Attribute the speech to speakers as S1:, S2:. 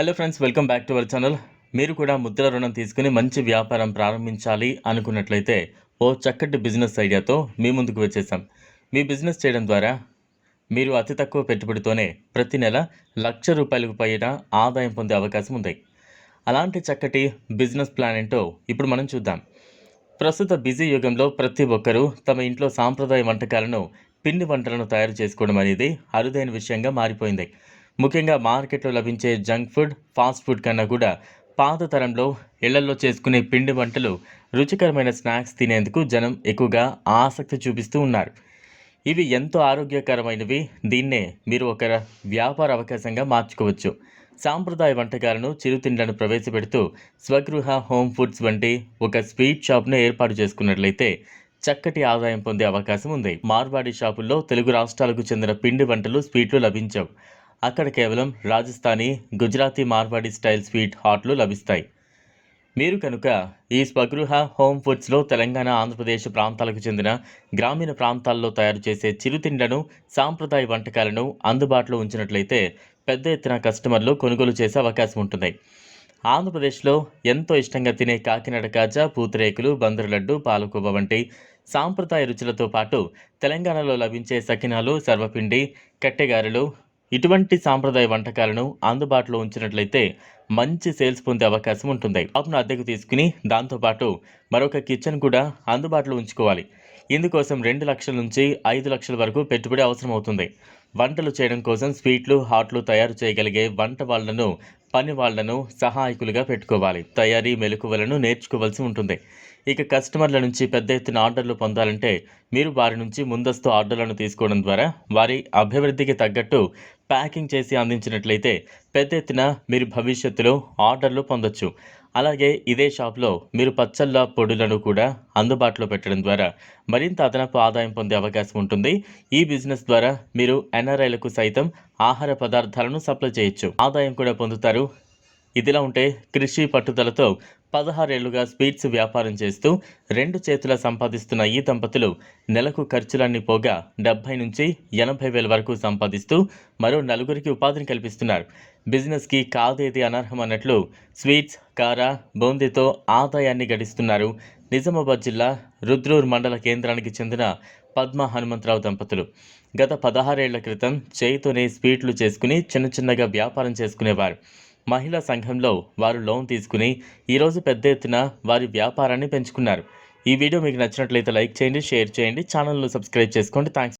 S1: Hello friends welcome back to our channel మీరు కూడా ముద్ర రుణం తీసుకుని మంచి వ్యాపారం ప్రారంభించాలి అనుకున్నట్లయితే ఓ చక్కటి బిజినెస్ ఐడియాతో మీ ముందుకు వచ్చేసాం. మీ బిజినెస్ చేయడం ద్వారా మీరు అతి తక్కువ పెట్టుబడితోనే ప్రతి నెల లక్ష రూపాయలకు పైన ఆదాయం పొందే అవకాశం ఉంది. అలాంటి చక్కటి బిజినెస్ ప్లాన్ ఏంటో ఇప్పుడు మనం చూద్దాం. ప్రస్తుత బిజీ యుగంలో ప్రతి ఒక్కరూ తమ ఇంట్లో సాంప్రదాయ వంటకాలను పిండి వంటలను తయారు చేసుకోవడం అనేది అరుదైన విషయంగా మారిపోయింది. ముఖ్యంగా మార్కెట్లో లభించే జంక్ ఫుడ్ ఫాస్ట్ ఫుడ్ కన్నా కూడా పాత తరంలో ఇళ్ళలో చేసుకునే పిండి వంటలు రుచికరమైన స్నాక్స్ తినేందుకు జనం ఎక్కువగా ఆసక్తి చూపిస్తూ ఉన్నారు. ఇవి ఎంతో ఆరోగ్యకరమైనవి. దీన్నే మీరు ఒక వ్యాపార అవకాశంగా మార్చుకోవచ్చు. సాంప్రదాయ వంటకాలను చిరుతిండ్లను ప్రవేశపెడుతూ స్వగృహ హోమ్ ఫుడ్స్ వంటి ఒక స్వీట్ షాప్ను ఏర్పాటు చేసుకున్నట్లయితే చక్కటి ఆదాయం పొందే అవకాశం ఉంది. మార్వాడి షాపుల్లో తెలుగు రాష్ట్రాలకు చెందిన పిండి వంటలు స్వీట్లు లభించవు. అక్కడ కేవలం రాజస్థానీ గుజరాతీ మార్వాడి స్టైల్ స్వీట్ హాట్లు లభిస్తాయి. మీరు కనుక ఈ స్వగృహ హోమ్ ఫుడ్స్లో తెలంగాణ ఆంధ్రప్రదేశ్ ప్రాంతాలకు చెందిన గ్రామీణ ప్రాంతాల్లో తయారు చేసే చిరుతిండ్లను సాంప్రదాయ వంటకాలను అందుబాటులో ఉంచినట్లయితే పెద్ద ఎత్తున కస్టమర్లు కొనుగోలు చేసే అవకాశం ఉంటుంది. ఆంధ్రప్రదేశ్లో ఎంతో ఇష్టంగా తినే కాకినాడ కాజా పూతరేకులు బందరు లడ్డు పాలకోవ వంటి సాంప్రదాయ రుచులతో పాటు తెలంగాణలో లభించే సకినాలు సర్వపిండి కట్టెగారెలు ఇటువంటి సాంప్రదాయ వంటకాలను అందుబాటులో ఉంచినట్లయితే మంచి సేల్స్ పొందే అవకాశం ఉంటుంది. షాప్ను అద్దెకు తీసుకుని దాంతోపాటు మరొక కిచెన్ కూడా అందుబాటులో ఉంచుకోవాలి. ఇందుకోసం రెండు లక్షల నుంచి ఐదు లక్షల వరకు పెట్టుబడి అవసరం అవుతుంది వంటలు చేయడం కోసం స్వీట్లు హాట్లు తయారు చేయగలిగే వంట వాళ్ళను పని వాళ్ళను సహాయకులుగా పెట్టుకోవాలి. తయారీ మెలకువలను నేర్చుకోవాల్సి ఉంటుంది. ఇక కస్టమర్ల నుంచి పెద్ద ఎత్తున ఆర్డర్లు పొందాలంటే మీరు వారి నుంచి ముందస్తు ఆర్డర్లను తీసుకోవడం ద్వారా వారి అభివృద్ధికి తగ్గట్టు ప్యాకింగ్ చేసి అందించినట్లయితే పెద్ద ఎత్తున మీరు భవిష్యత్తులో ఆర్డర్లు పొందొచ్చు. అలాగే ఇదే షాప్లో మీరు పచ్చళ్ళ పొడులను కూడా అందుబాటులో పెట్టడం ద్వారా మరింత అదనపు ఆదాయం పొందే అవకాశం ఉంటుంది. ఈ బిజినెస్ ద్వారా మీరు ఎన్ఆర్ఐలకు సైతం ఆహార పదార్థాలను సప్లై చేయొచ్చు. ఆదాయం కూడా పొందుతారు. ఇదిలా ఉంటే కృషి పట్టుదలతో పదహారేళ్ళుగా స్వీట్స్ వ్యాపారం చేస్తూ రెండు చేతుల సంపాదిస్తున్న ఈ దంపతులు నెలకు ఖర్చులన్నీ పోగా డెబ్బై నుంచి ఎనభై వేల వరకు సంపాదిస్తూ మరో నలుగురికి ఉపాధిని కల్పిస్తున్నారు. బిజినెస్కి కాదేది అనర్హం అన్నట్లు స్వీట్స్ కారా బూందీతో ఆదాయాన్ని గడిస్తున్నారు. నిజామాబాద్ జిల్లా రుద్రూర్ మండల కేంద్రానికి చెందిన పద్మ హనుమంతరావు దంపతులు. గత పదహారేళ్ళ క్రితం చేయితోనే స్వీట్లు చేసుకుని చిన్న చిన్నగా వ్యాపారం చేసుకునేవారు. మహిళా సంఘంలో వారు లోన్ తీసుకుని ఈరోజు పెద్ద ఎత్తున వారి వ్యాపారాన్ని పెంచుకున్నారు. ఈ వీడియో మీకు నచ్చినట్లయితే లైక్ చేయండి షేర్ చేయండి ఛానల్ను సబ్స్క్రైబ్ చేసుకోండి. థ్యాంక్స్